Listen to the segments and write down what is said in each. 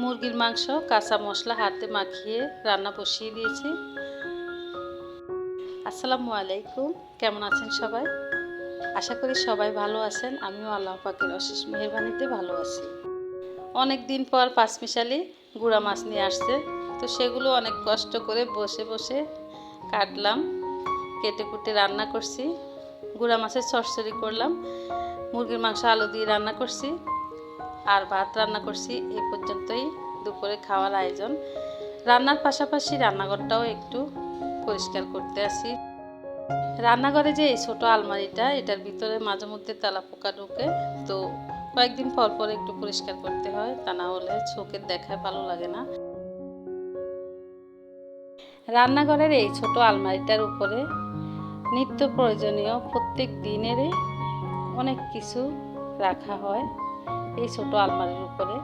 মুরগির মাংস, কাঁচা মশলা হাতে মাখিয়ে রান্না বসিয়ে দিয়েছি। আসসালামু আলাইকুম, কেমন আছেন সবাই? আশা করি সবাই ভালো আছেন, আমিও আল্লাহ পাকের অশেষ মেহরবানিতে ভালো আছি। অনেক দিন পর পাঁচমিশালি গুঁড়া মাছ নিয়ে আসছে, তো সেগুলো অনেক কষ্ট করে বসে বসে কাটলাম, কেটে কুটে রান্না করছি। গুঁড়া মাছের চচ্চড়ি করলাম, মুরগির মাংস আলু দিয়ে রান্না করছি। আর ভাত রান্না করছি, এই পর্যন্তই দুপুরে খাওয়ার আয়োজন। রান্নার পাশাপাশি রান্নাঘরটাও একটু পরিষ্কার করতে আসি রান্নাঘরে যে এই ছোটো আলমারিটা, এটার ভিতরে মাঝে মধ্যে তালা পোকা ঢুকে, তো কয়েকদিন পর পর একটু পরিষ্কার করতে হয়, তা না হলে চোখের দেখায় ভালো লাগে না। রান্নাঘরের এই ছোট আলমারিটার উপরে নিত্য প্রয়োজনীয় প্রত্যেক দিনেরই অনেক কিছু রাখা হয়। এই ছোট আলমারির উপরে।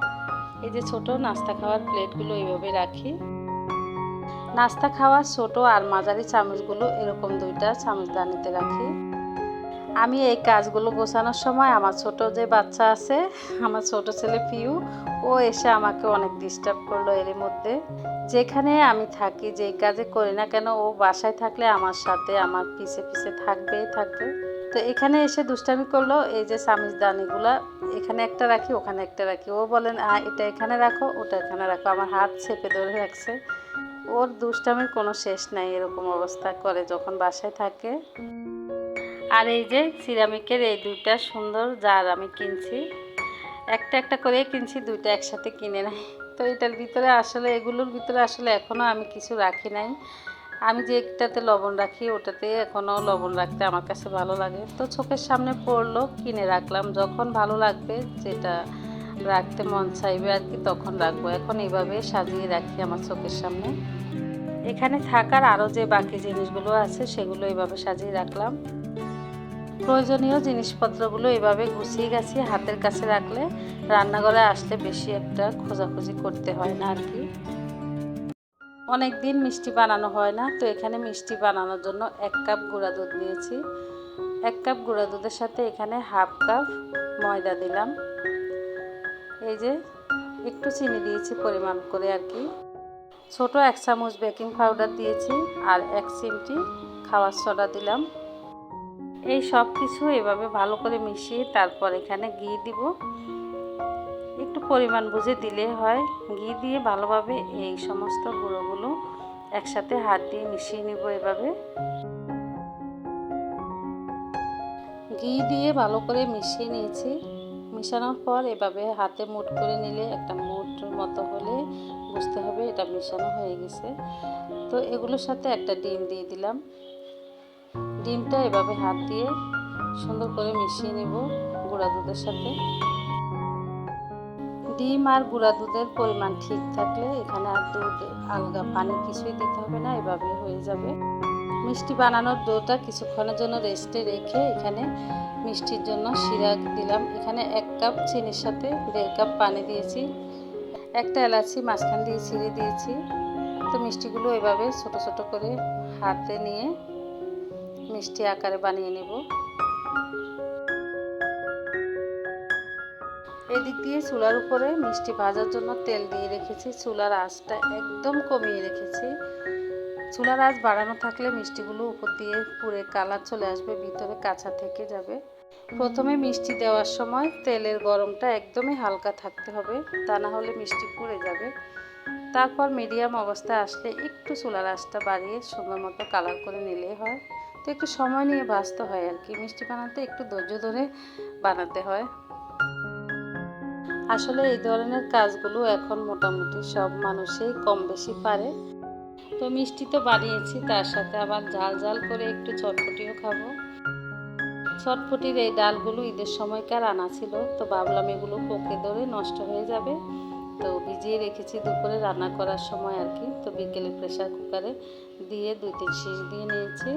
এই যে ছোট নাস্তা খাওয়ার প্লেটগুলো এইভাবে রাখি। নাস্তা খাওয়ার ছোট আর মাঝারি চামচগুলো এরকম দুইটা চামচদানিতে রাখি। আমি এই কাজগুলো গোছানোর সময় আমার ছোট যে বাচ্চা আছে, আমার ছোট ছেলে পিউ, ও এসে আমাকে অনেক ডিস্টার্ব করল এর মধ্যে। যেখানে আমি থাকি, যেই কাজে করি না কেন, ও বাসায় থাকলে আমার সাথে, আমার পিছে পিছে থাকবেই থাকবে। তো এখানে এসে দুষ্টামি করল, এই যে চামিচ দানিগুলা, এখানে একটা রাখি, ওখানে একটা রাখি। ও বলেন এটা এখানে রাখো, ওটা এখানে রাখো, আমার হাত চেপে ধরে রাখছে। ওর দুষ্টামির কোনো শেষ নাই, এরকম অবস্থা করে, যখন বাসায় থাকে। আর এই যে সিরামিকের এই দুইটা সুন্দর জার আমি কিনছি। একটা একটা করে কিনছি, দুইটা একসাথে কিনে নাই। তো এটার ভিতরে আসলে, এগুলোর ভিতরে আসলে এখনও আমি কিছু রাখি নাই। আমি যেটাতে লবণ রাখি, ওটাতে এখনও লবণ রাখতে আমার কাছে ভালো লাগে। তো চোখের সামনে পড়ল, কিনে রাখলাম। যখন ভালো লাগবে, যেটা রাখতে মন চাইবে আর কি, তখন রাখব। এখন এইভাবে সাজিয়ে রাখি আমার চোখের সামনে। এখানে থাকার আরও যে বাকি জিনিসগুলো আছে, সেগুলো এইভাবে সাজিয়ে রাখলাম। প্রয়োজনীয় জিনিসপত্রগুলো এভাবে গুছিয়ে গাছিয়ে হাতের কাছে রাখলে। রান্নাঘরে আসলে বেশি একটা খোঁজাখুঁজি করতে হয় না আর কি। অনেক দিন মিষ্টি বানানো হয় না, তো এখানে মিষ্টি বানানোর জন্য এক কাপ গুঁড়া দুধ নিয়েছি। এক কাপ গুঁড়া দুধের সাথে এখানে হাফ কাপ ময়দা দিলাম। এই যে একটু চিনি দিয়েছি পরিমাণ করে আর কি। ছোট এক চামচ বেকিং পাউডার দিয়েছি আর এক চিমটি খাওয়ার সোডা দিলাম। এই সব কিছু এভাবে ভালো করে মিশিয়ে তারপর এখানে ঘি দিব। একটু পরিমাণ বুঝে দিলে হয়। ঘি দিয়ে ভালোভাবে এই সমস্ত গুঁড়োগুলো একসাথে হাত দিয়ে মিশিয়ে নিব এভাবে। ঘি দিয়ে ভালো করে মিশিয়ে নিয়েছি। মিশানোর পর এভাবে হাতে মুট করে নিলে একটা মুট মতো হলে বুঝতে হবে এটা মিশানো হয়ে গেছে। তো এগুলোর সাথে একটা ডিম দিয়ে দিলাম। ডিমটা এভাবে হাত দিয়ে সুন্দর করে মিশিয়ে নেব গুঁড়া দুধের সাথে। ডিম আর গুঁড়া দুধের পরিমাণ ঠিক থাকলে এখানে আর দুধ, আলগা পানি কিছুই দিতে হবে না এভাবে হয়ে যাবে। মিষ্টি বানানোর ডোটা কিছুক্ষণের জন্য রেস্টে রেখে এখানে মিষ্টির জন্য শিরা দিলাম। এখানে এক কাপ চিনির সাথে দেড় কাপ পানি দিয়েছি, একটা এলাচি, মাঝখান দিয়ে ছিঁড়ে দিয়েছি। তো মিষ্টিগুলো এভাবে ছোট ছোট করে হাতে নিয়ে মিষ্টি আকারে বানিয়ে নেব। এদিক দিয়ে চুলার উপরে মিষ্টি ভাজার জন্য তেল দিয়ে রেখেছি। চুলার আঁচটা একদম কমিয়ে রেখেছি। চুলার আঁচ বাড়ানো থাকলে মিষ্টিগুলো উপর দিয়ে পুরে কালার চলে আসবে, ভিতরে কাঁচা থেকে যাবে। প্রথমে মিষ্টি দেওয়ার সময় তেলের গরমটা একদমই হালকা থাকতে হবে, তা না হলে মিষ্টি পুড়ে যাবে। তারপর মিডিয়াম অবস্থায় আসলে একটু চুলার আঁচটা বাড়িয়ে সুন্দর মতো কালার করে নিলেই হয়। তো একটু সময় নিয়ে ভাজতে হয় আর কি। মিষ্টি বানাতে একটু ধৈর্য ধরে বানাতে হয়। আসলে এই ধরনের কাজগুলো এখন মোটামুটি সব মানুষেই কম বেশি পারে। তো মিষ্টি তো বানিয়েছি, তার সাথে আবার ঝাল ঝাল করে একটু চটপটিও খাব। চটপটির এই ডালগুলো ঈদের সময়কার আনা ছিল, তো ভাবলাম এগুলো পোকে ধরে নষ্ট হয়ে যাবে। তো ভিজিয়ে রেখেছি দুপুরে রান্না করার সময় আর কি, তো বিকেলে প্রেশার কুকারে দিয়ে দুই তিন শীষ দিয়ে নিয়েছি।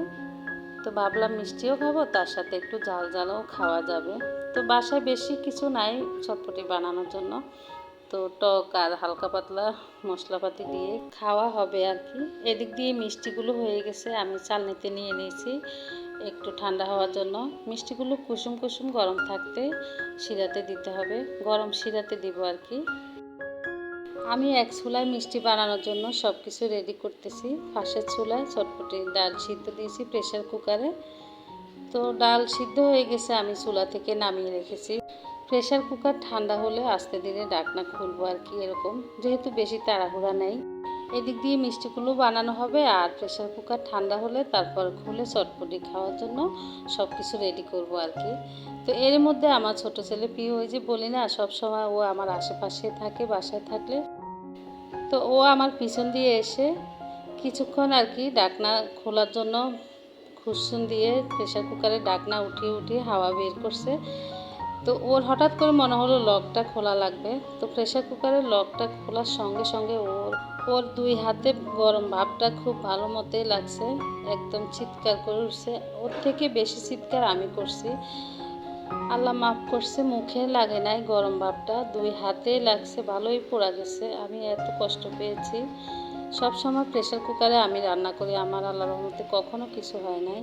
তো ভাবলাম মিষ্টিও খাব, তার সাথে একটু ঝাল ঝালও খাওয়া যাবে। তো বাসায় বেশি কিছু নাই চটপটি বানানোর জন্য। তো টক আর হালকা পাতলা মশলাপাতি দিয়ে খাওয়া হবে আর কি। এদিক দিয়ে মিষ্টিগুলো হয়ে গেছে, আমি চালনিতে নিয়ে নিয়েছি একটু ঠান্ডা হওয়ার জন্য। মিষ্টিগুলো কুসুম কুসুম গরম থাকতে শিরাতে দিতে হবে, গরম শিরাতে দিব আর কি। আমি এক চুলায় মিষ্টি বানানোর জন্য সব কিছু রেডি করতেছি। ফাঁসের চুলায় চটপটি ডাল সিদ্ধ দিয়েছি প্রেশার কুকারে। তো ডাল সিদ্ধ হয়ে গেছে, আমি চুলা থেকে নামিয়ে রেখেছি। প্রেশার কুকার ঠান্ডা হলে আস্তে ধীরে ডাকনা খুলবো আর কি এরকম, যেহেতু বেশি তাড়াহুড়া নেই। এদিক দিয়ে মিষ্টিগুলো বানানো হবে আর প্রেশার কুকার ঠান্ডা হলে তারপর খুলে চটপটি খাওয়ার জন্য সব কিছু রেডি করব আর কি। তো এর মধ্যে আমার ছোট ছেলে প্রিয় ওই যে বলি না, সব সময় ও আমার আশেপাশে থাকে, বাসায় থাকলে। তো ও আমার পিছন দিয়ে এসে কিছুক্ষণ আর কি ডাকনা খোলার জন্য খুসুন দিয়ে প্রেশার কুকারে ডাকনা উঠিয়ে উঠিয়ে হাওয়া বের করছে। তো ওর হঠাৎ করে মনে হলো লকটা খোলা লাগবে। তো প্রেশার কুকারের লকটা খোলার সঙ্গে সঙ্গে ওর ওর দুই হাতে গরম ভাবটা খুব ভালো মতোই লাগছে। একদম চিৎকার করে উঠছে। ওর থেকে বেশি চিৎকার আমি করছি। আল্লাহ মাফ করছে, মুখে লাগে নাই গরম ভাবটা দুই হাতে লাগছে, ভালোই পোড়া গেছে। আমি এত কষ্ট পেয়েছি। সব সময় প্রেশার কুকারে আমি রান্না করি আমার আল্লাহর রহমতে কখনও কিছু হয় নাই।